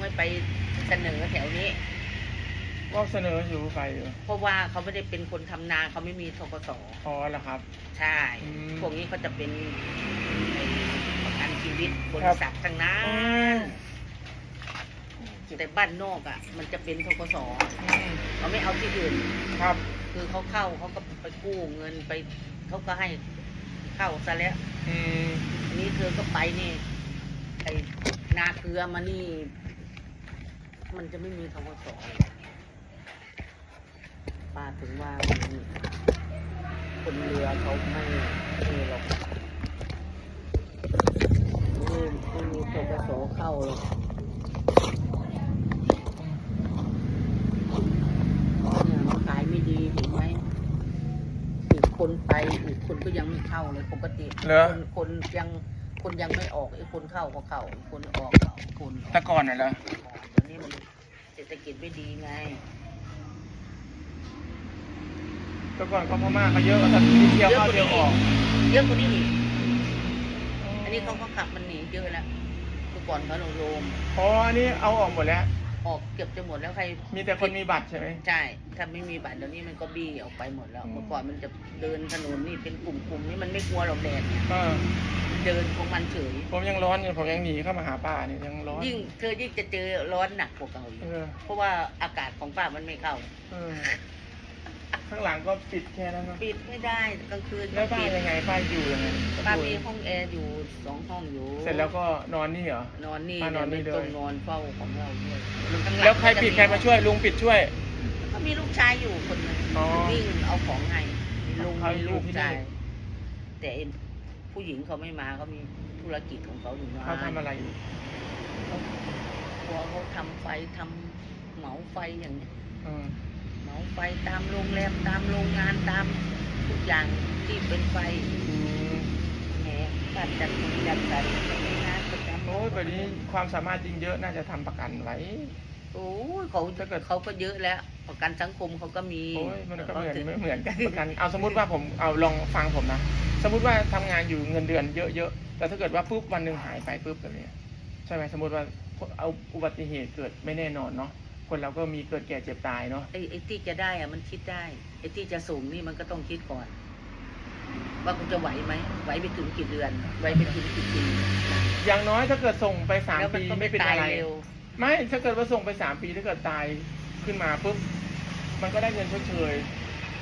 ไม่ไปเสนอแถวนี้ ก็เสนออยู่ไปอยู่เพราะว่าเขาไม่ได้เป็นคนทำนาเขาไม่มีทกสพอแล้วครับ ใช่ อืมพวกนี้เขาจะเป็นไอ้ประกันชีวิตบริษัททางนั้อืน ม แต่บ้านนอกอะ มันจะเป็นทกสอืมเขาไม่เอาที่อื่น ครับ คือเขาเข้าเขาก็ไปกู้เงินไปเขาก็ให้เข้าซะแล้ว อืม อันนี้เธอก็ไปนี่ไอ้นาเกลือมานี่ มันจะไม่มีทกสป้าถึงว่ามันคนเรือเขาไม่ไม่หรอกไม่ไม่มีทกสเข้าหรอกเนี่ยมันขายไม่ดีเห็นไหมอีกคนไปอีกคนก็ยังไม่เข้าเลยปกติเหรอ คนคนยังคนยังไม่ออกไอ้คนเข้าก็เข้าคนออกก็คนออก แต่ก่อนน่ะเหรอเดี๋ยวนี้มันเศรษฐ กิจไม่ดีไงแต่ก่อนก็พม่าเขาเยอะแต่ที่เที่ยวเข้าเที่ยวออกเยอะกว่านี้อีกอันนี้เขาก็ขับมันหนีเยอะแล้วเมื่อก่อนเขาโลมเพราะอันนี้เอาออกหมดแล้ว ออกเกือบจะหมดแล้วใครมีแต่คนมีบัตรใช่ไหมใช่ ถ้าไม่มีบัตรเดี๋ยวนี้มันก็บี้ออกไปหมดแล้วอืมเมื่อก่อนมันจะเดินถนนนี่เป็นกลุ่มๆนี่มันไม่กลัวหรอกแดดเนี่ยเออมันเดินของมันเฉยผมยังร้อนอยู่ผมยังหนีเข้ามาหาป้าเนี่ยยังร้อน ยิ่งเธอยิ่งจะเจอร้อนหนักกว่าเก่าอีกเออ เพราะว่าอากาศของป้ามันไม่เข้า เออ ข้างหลังก็ปิดแค่นั้นเนอะปิดไม่ได้กลางคืนแล้วป้าปิดยังไงป้าอยู่ยังไงป้ามีห้องแอร์อยู่สองห้องอยู่ เสร็จแล้วก็นอนนี่เหรอ นอนนี่ป้านอนนี่ไม่เลยต้องนอนเฝ้าของเราด้วยข้างหงแล้วใครปิดใครมาช่วยลุงปิดช่วย ก็มีลูกชายอยู่คนหนึงอ๋อวิ่งเอาของให้มีลุงเขามีอยู่ลูกที่นี่ชายแต่ไอ้ผู้หญิงเขาไม่มาเขามีธุรกิจของเขาอยู่นะเขาทำอะไรอยู่เขาพอเขาทำไฟทำเหมาไฟอย่างเนี้ย เออเหมาไฟตามโรงแรมตามโรงงานตามทุกอย่างที่เป็นไฟอืมแหมจัดจัดจัดจัดงานประจำโอ้ยแบบนี้ความสามารถจริงเยอะน่าจะทำประกันไว้ โอ้ยเขาถ้าเกิด เขาก็เยอะแล้ว ประกันสังคมเขาก็มีโอ้ยมันก็เหมือนขาถึงไม่เหมือนกันประกันเอาสมมติว่าผมเอาลองฟังผมนะสมมติว่าทำงานอยู่เงินเดือนเยอะๆแต่ถ้าเกิดว่าปุ๊บวันหนึ่งหายไปปุ๊บแบบเนี้ยใช่ไหมสมมติว่าเอาอุบัติเหตุเกิดไม่แน่นอนเนาะ คนเราก็มีเกิดแก่เจ็บตายเนาะไอ้ไอ้ที่จะได้อะมันคิดได้ไอ้ที่จะสูงนี่มันก็ต้องคิดก่อน ว่าคุณจะไหวไหมไหวไปถึงกี่เดือน ไหวไปถึงกี่ปีอย่างน้อยถ้าเกิดส่งไปสามแล้วมันปีก็ไม่เป็นตายอะไร เร็ว ไม่ถ้าเกิดว่าส่งไปสามปีถ้าเกิดตายขึ้นมาปุ๊บมันก็ได้เงินชดเชย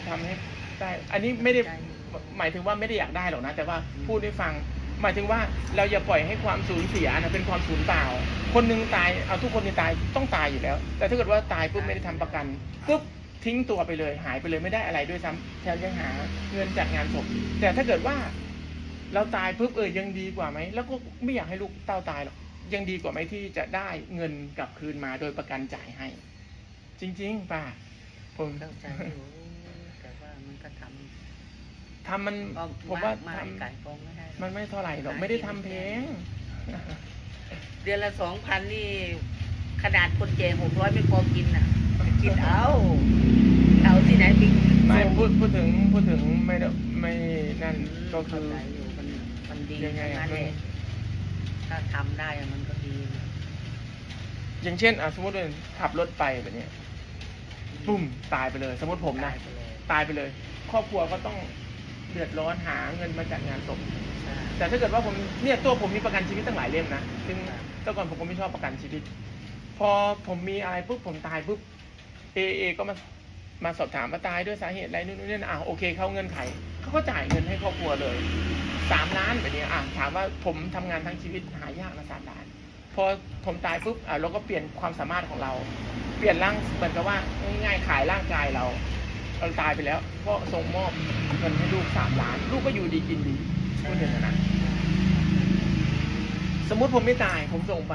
ทำให้ได้ อันนี้ไม่ได้ใช่หมายถึงว่าไม่ได้อยากได้หรอกนะ แต่ว่าพูดให้ฟังห มายถึงว่าเราอย่าปล่อยให้ความสูญเสียนะเป็นความสูญเปล่า คนหนึ่งตายเอาทุกคนที่ตายต้องตายอยู่แล้ว แต่ถ้าเกิดว่าตายปุ๊บไม่ได้ทำประกันปุ๊บทิ้งตัวไปเลย หายไปเลยไม่ได้อะไรด้วยซ้ำแถมยังหาเงินจากงานศพแต่ถ้าเกิดว่าเราตายปุ๊บเออยังดีกว่าไหมแล้วก็ไม่อยากให้ลูกเต้าตายหรอกยังดีกว่าไหมที่จะได้เงินกลับคืนมาโดยประกันจ่ายให้ จริง ๆ ป่ะผมเข้าใจอยู่แต่ว่ามันก็ทำ ทำมันก็ผมว่ามาทไก่กองไม่ได้ำมันไม่เท่าไหร่หรอก ไม่ได้ทำเพลง เดือนละสองพันนี่ขนาดคนแก่หกร้อยไม่พอกินอะคิดเอาเอาที่ไหนไปไม่พูดพูดถึงพูดถึงไม่ได้ไม่นั่นก็คือเข้าใจอยู่มันมันดียังไงทั้งอะ นั้นแหละถ้าทำได้อะมันก็ดีนะอย่างเช่นอะสมมติว่าขับรถไปแบบเนี้ยปุ้มตายไปเลย สมมติผมนะ ตายไปเลยตายไปเลยครอบครัวก็ต้อง เดือดร้อนหาเงินมาจัดงานศพใช่แต่ถ้าเกิดว่าผมเนี่ยตัวผมมีประกันชีวิตตั้งหลายเล่มนะซึ่งแต่ก่อนผมก็ไม่ชอบประกันชีวิต พอผมมีอะไรปุ๊บผมตายปุ๊บเอเอก็มามาสอบถามว่าตายด้วยสาเหตุอะไรนู่นนี่นั่นอะโอเคเขาเงินไขเขาก็จ่ายเงินให้ครอบครัวเลยสามล้านแบบนี้อะถามว่าผมทำงานทั้งชีวิตหายากนะสามล้าน พอผมตายปุ๊บอะเราก็เปลี่ยนความสามารถของเรา เปลี่ยนร่างเหมือนกับว่าง่ายๆขายร่างกายเรา เราตายไปแล้ว ก็ส่งมอบเงินให้ลูกสามล้าน ลูกก็อยู่ดีกินดีพูดอย่างนั้นนะสมมุติผมไม่ตายผมส่งไป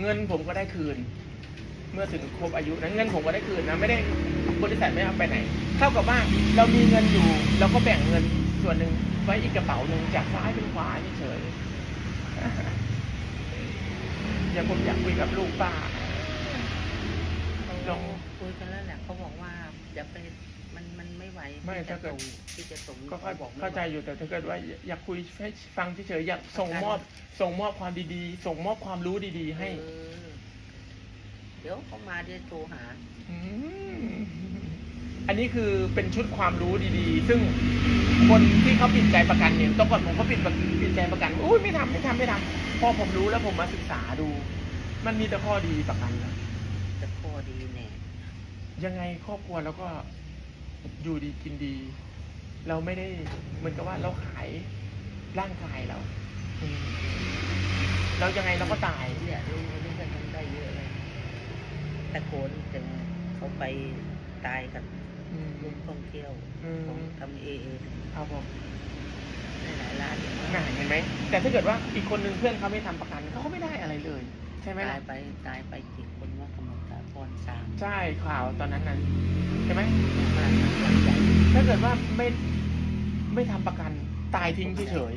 เงินผมก็ได้คืน เมื่อถึงครบอายุนั้นเงินผมก็ได้คืนนะไม่ได้บริษัทไม่เอาไปไหน เท่ากับว่าเรามีเงินอยู่เราก็แบ่งเงินส่วนหนึ่งไว้อีกกระเป๋าหนึ่งจากซ้ายเป็นขวาเฉยๆอย่าผมอยากคุยกับลูกป้าลองคุยกันแล้ว ว่าอย่าไปมันมันไม่ไหวไม่ที่จะถ้าเกิด ส่งที่จะส่งก็เข้าบอกไม่ไหว เข้าใจอยู่แต่ถ้าเกิดว่าอยากคุยให้ฟังเฉยๆอยากส่งมอบส่งมอบความดีๆ ส่งมอบความรู้ดีๆ ให้เออเดี๋ยวเขามาเดี๋ยวโทรหาอืมอันนี้คือเป็นชุดความรู้ดีๆ ซึ่งคนที่เขาปิดใจประกันเนี่ยต้องก่อนผมก็ปิดประปิดใจประกันอุ้ยไม่ทำไม่ทำไม่ทำพอผมรู้แล้วผมมาศึกษาดู มันมีแต่ข้อดีประกันนะจะข้อดีแน่ ยังไงครอบครัวแล้วก็อยู่ดีกินดี เราไม่ได้เหมือนกับว่าเราขายร่างกายเราอืมแล้วยังไงเราก็ตาย เนี่ยลุงคนนี้ก็ทำได้เยอะเลยตะโกนแต่เขาไปตายกับอืม ลุงท่องเที่ยวอืม ของทำเอเอครับผมหลายล้านน่าเห็นไหมแต่ถ้าเกิดว่าอีกคนนึงเพื่อนเขาไม่ทำประกันเขาก็ไม่ได้อะไรเลย ใช่ไหมตาล่ะยไปตายไปกี่คน ใช่ข่าวตอนนั้นนั้นใช่ไหมบ้านหลังใหญ่ถ้าเกิดว่าไม่ไม่ทำประกันตายทิ้งเฉย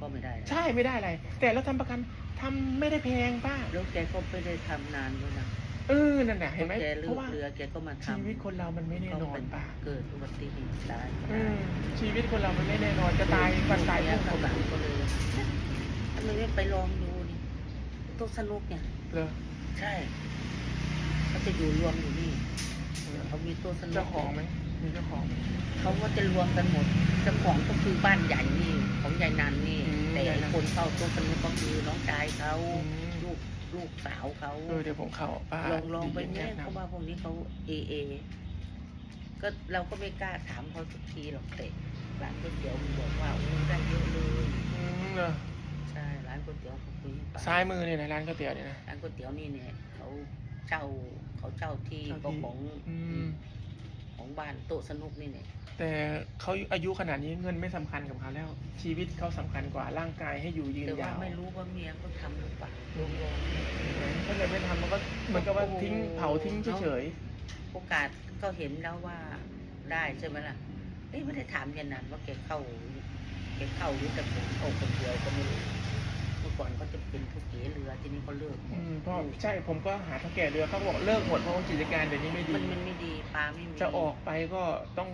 ก็ไม่ได้ๆใช่ไม่ได้อะไร แต่เราทำประกันทำไม่ได้แพงป้าแล้วแกก็ไม่ได้ทำนานด้วยนะเออนั่นแหละเห็นไหมแกเลืเพอราะกว่าเรือแกก็มาทำชีวิตคนเรามันไม่แน่นอนป้าเกิดอุบัติเหตุตายอืมชีวิตคนเรามันไม่แน่นอนจะตายวันตายเนี่พยวกเขาเราหลังก็เลยทำไมไม่ไปลองดูนี่ตัวสนุกเนี่ยเลยใช่ เขาจะอยู่รวมอยู่นี่เขามีตัวสนุกเจ้าของไหมมีเจ้าของไหม เขาก็จะรวมกันหมดเจ้าของก็คือบ้านใหญ่นี่ของยายนันนี่ อืมแต่ยายนัน คนเข้าตัวสนุกก็คือน้องชายเขาอืมลูกลูกสาวเขาเออเดี๋ยวผมเข้าป้าลองลองไปดีเนี่ยแนะเขานำว่าพวกนี้เขาเอเอก็เราก็ไม่กล้าถามเขาทุกทีหรอกแต่ร้านก๋วยเตี๋ยวมันบอกว่าโอ้ได้เยอะเลยอืมเหรอใช่ร้านก๋วยเตี๋ยวเขาคุยให้ฟังซ้ายมือเนี่ยนะร้านก๋วยเตี๋ยวเนี่ยนะ ร้านก๋วยเตี๋ยวนี่เนี่ยเขา เช่าเขาเช่าที่เช่าที่ ก็ของอืม ของบ้านโต๊ะสนุกนี่เนี่ยแต่เขาอายุขนาดนี้เงินไม่สำคัญกับเขาแล้ว ชีวิตเขาสำคัญกว่าร่างกายให้อยู่ยืนแต่ว่ายาวไม่รู้ว่าเมียเขาทำหรือเปล่าลองลองถ้าเกิดไม่ทำมันก็เหมือนกับว่าทิ้งเผาทิ้งเฉยโอกาสก็เห็นแล้วว่าได้ใช่ไหมล่ะเอ้ยไม่ได้ถามยันนันว่าแกเข้าแกเข้าหรือแต่ผมเข้าคนเดียวก็ไม่รู้เมื่อก่อนเขาจะเป็นผู้เก๋เรือทีนี้เขาเลิกหมๆอืดมเพราะใช่ผมก็หาเท่าแก่เรือเขาบอกเลิกหมดเพราะว่ากิจการเดี๋ยวนี้ไม่ดี มันมันไม่ดีปลาไม่มีจะออกไปก็ต้อง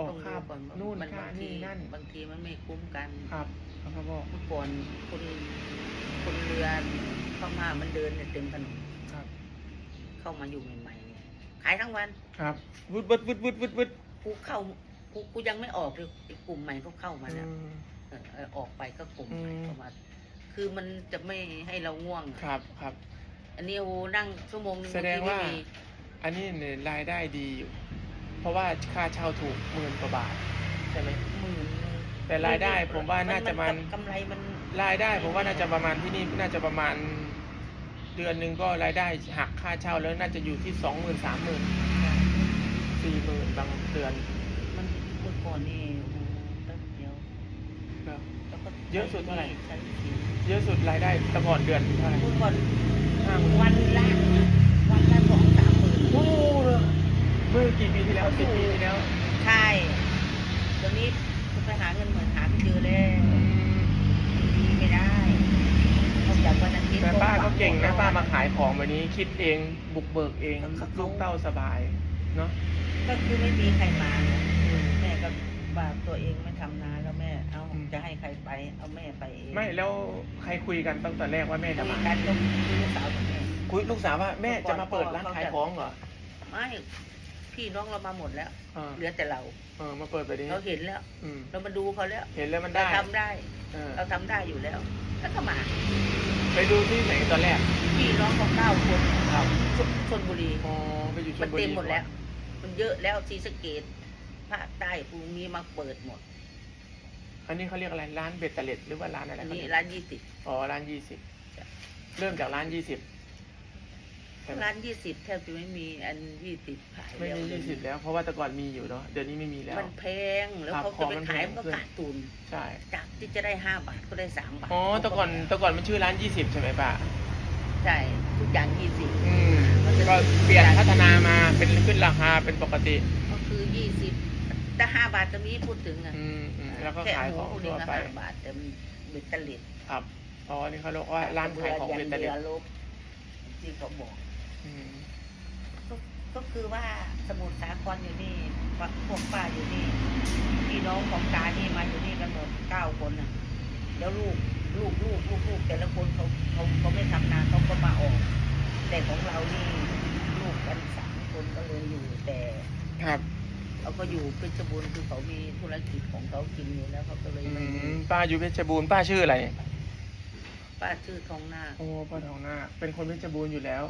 ออกต้องค่าดูก่อนว่านู่นมันค่าบางทีนี่นั่นบางทีมันไม่คุ้มกันครับเขาก็บอกเมื่อก่อนคนคนเรือเข้ามามันเดินเนี่ยเต็มถนนครับ เข้ามาอยู่ใหม่ๆเนี่ยขายทั้งวันครับวุดวุดวุดวุดวุดวุดกูเข้ากูกูยังไม่ออกเลยไอ้กลุ่มใหม่ก็เข้ามาแล้วอืมเออเออออกไปก็กลุ่มใหม่อืมเข้ามาคือมันจะไม่ให้เราง่วงอะครับครับ อันนี้โอ้นั่งชั่วโมงนึงแสดงว่า บทีไม่มีอันนี้เนี่ยรายได้ดีอยู่ เพราะว่าค่าเช่าถูกหมื่นกว่าบาทใช่ไหม หมื่นนึงแต่รายได้ผมว่าน่าจะมัน กำไรมันรายได้ผมว่าน่าจะประมาณที่นี่น่าจะประมาณ เดือนหนึ่งก็รายได้หักค่าเช่าแล้วน่าจะอยู่ที่สองหมื่นสามหมื่นสี่หมื่นบางเดือนมันเมื่อก่อนนี่โอ้โหแป๊บเดียวครับแล้วก็เยอะสุดเท่าไหร่ใช้สี เยอะสุดรายได้แต่ก่อนเดือนเท่าไหร่เมื่อก่อนห้าหมื่นวันละวันละสองสามหมื่นโอ้โหเมื่อกี่ปีที่แล้วสิบปีที่แล้วใช่ตอนนี้คุณไปหาเงินหมื่นหาไม่เจอแล้วดีไม่ได้ต้องจากวันอาทิตย์แต่ป้าก็เก่งนะหวัป้ามาขายของแบบนี้คิดเองบุกเบิกเองเขาเขาลูกเต้าสบายเนาะก็คือไม่มีใครมาไงแม่ก็ว่าตัวเอง จะให้ใครไป เอาแม่ไปเองไม่แล้วใครคุยกันตั้งแต่แรกว่าแม่จะคุยมากันก็คือลูกสาวกับแม่ คุยลูกสาวว่าแม่จะมาเปิดร้านขายของเหรอไม่พี่น้องเรามาหมดแล้ว เออเหลือแต่เรา เออมาเปิดแบบนี้เราเห็นแล้ว อืมเรามาดูเขาแล้วเห็นแล้วมันเราได้ทำได้ เออเราทำได้อยู่แล้วแล้วก็มาไปดูที่ไหนตอนแรกพี่น้องเขาเก้าคนครับชลชนบุรี อ๋อไปอยู่ชมันลบุรีเต็มหมดแล้วก่อนมันเยอะแล้วศรีสะเกดภาคใต้พวกนี้มาเปิดหมด อันนี้เขาเรียกอะไรร้านเบตเตอร์เล็ดหรือว่าร้านอะไรอันเขานี้เรียกร้านยี่สิบอ๋อร้านยี่สิบจ้ะเริ่มจากร้านยี่สิบใช่ไหมร้านยี่สิบแทบจะไม่มีอันยี่สิบขายไม่แล้วมียี่สิบแล้ว เพราะว่าแต่ก่อนมีอยู่เนาะเดี๋ยวนี้ไม่มีแล้ว มันแพงแล้วครับเขาขจะองไปมันขายแพง มันก็ขึ้นขาดทุนใช่จากที่จะได้ห้าบาทก็ได้สามบาทอ๋อแต่ก่อนแต่ก่อนมันชื่อร้านยี่สิบใช่ไหมป้าใช่ทุกอย่างยี่สิบอืมก็เปลี่ยนพัฒนามาเป็นขึ้นราคาเป็นปกติ ก็คือยี่สิบแต่ห้าบาทตรงนี้พูดถึงอะอืมอืม แล้วก็แค่ขายหมูของพวกนี้ทั่วก็ไปห้าบาทแต่มันเบ็ดเตล็ดครับอ๋อนี่เขาเรียกว่าร้านขายของเบตเตอร์เล็ดรือลบที่เขาบอก อืมก็ก็คือว่าสมุทรสาครอยู่นี่พวกป้าอยู่นี่พี่น้องของตานี่มาอยู่นี่กันหมดเก้าคนน่ะ แล้วลูกลูกลูกลูกลูกแต่ละคนเขาเขาเขาไม่ทำนานเขาก็มาออก แต่ของเรานี่ลูกกันสามคนก็เลยอยู่แต่ ครับ เขาก็อยู่เพชรบูรณ์คือเขามีธุรกิจของเขากินอยู่แล้วเขาก็เลยอืไม่มีมป้าอยู่เพชรบูรณ์ป้าชื่ออะไรป้าชื่อทองหน้าโอ้ป้าทองหน้าเป็นคนเพชรบูรณ์อยู่แล้ว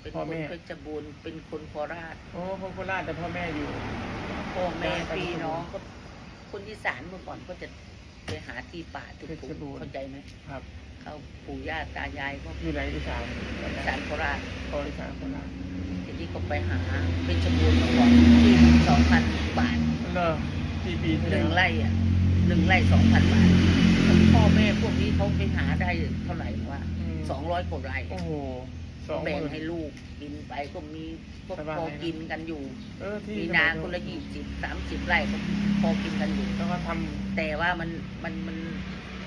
เป็นพ่อคแม่ นเพชรบูรณ์เป็นคนโคราชโอ้คนโคราชแต่พ่อแม่อยู่ พ่อแม่พี่น้องก็คนที่สานเมื่อก่อนก็จะไปหาที่ป่าที่เพชรบูถูรณ์ เข้าใจไหมครับ เขาปู่ย่าตายายก็อยู่ไหนอีสานสานโคราชโออีสานโคราช ทีนี้ก็ไปหาเพชรบูรณ์เมื่อก่อนที่สองพันบาทเลอกี่ปีที่หแล้นึ่งวไร่อะหนึ่งไร่สองพันบาทพ่อแม่พวกนี้เขาไปหาได้เท่าไหร่วะมสองร้อยกว่าไร่โอ้โหสองหแบ่งมื่น ให้ลูกกินไปก็มีก็สบายพอนะ กินกันอยู่ เออที่มีนาคนละยี่สิบสามสิบไร่ก็พอกินกันอยู่ แล้วก็ทำ แต่ว่ามันมันมัน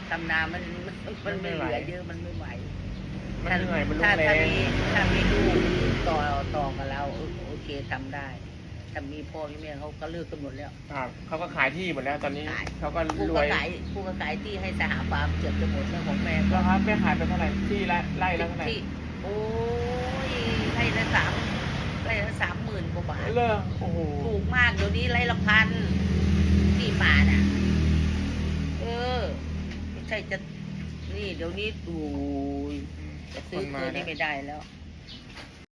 ทำนามันมันมันไม่ไม่ไหว เหลือเยอะมันไม่ไหว มันเหนื่อยมันลถ้างแรถ้าง มีถ้ามีลูกต่อต่อกับเราเออโอเคทำได้ถ้ามีพ่อมีแม่เขาก็เลิกกันหมดแล้วครับเขาก็ขายที่หมดแล้วตอนนี้ขาย เขาก็ผู้รก็วยขายผู้ก็ขายที่ให้สหฟาร์มเกือบจะหมดแล้วของแม่ก็ แล้วครับแม่ขายไปเท่าไหร่ที่ไร่ไร่แล้วเท่าไหร่ที่โอ้ยไร่ละสามไร่ละสามหมื่นกว่าบาทเลอโอ้โหถูกมากเดี๋ยวนี้ไร่ละพันที่ป่าน่ะ เออ ไม่ใช่จะ นี่เดี๋ยวนี้ดู จะซื้อคนมาคืนแล้นี้วไม่ได้แล้วค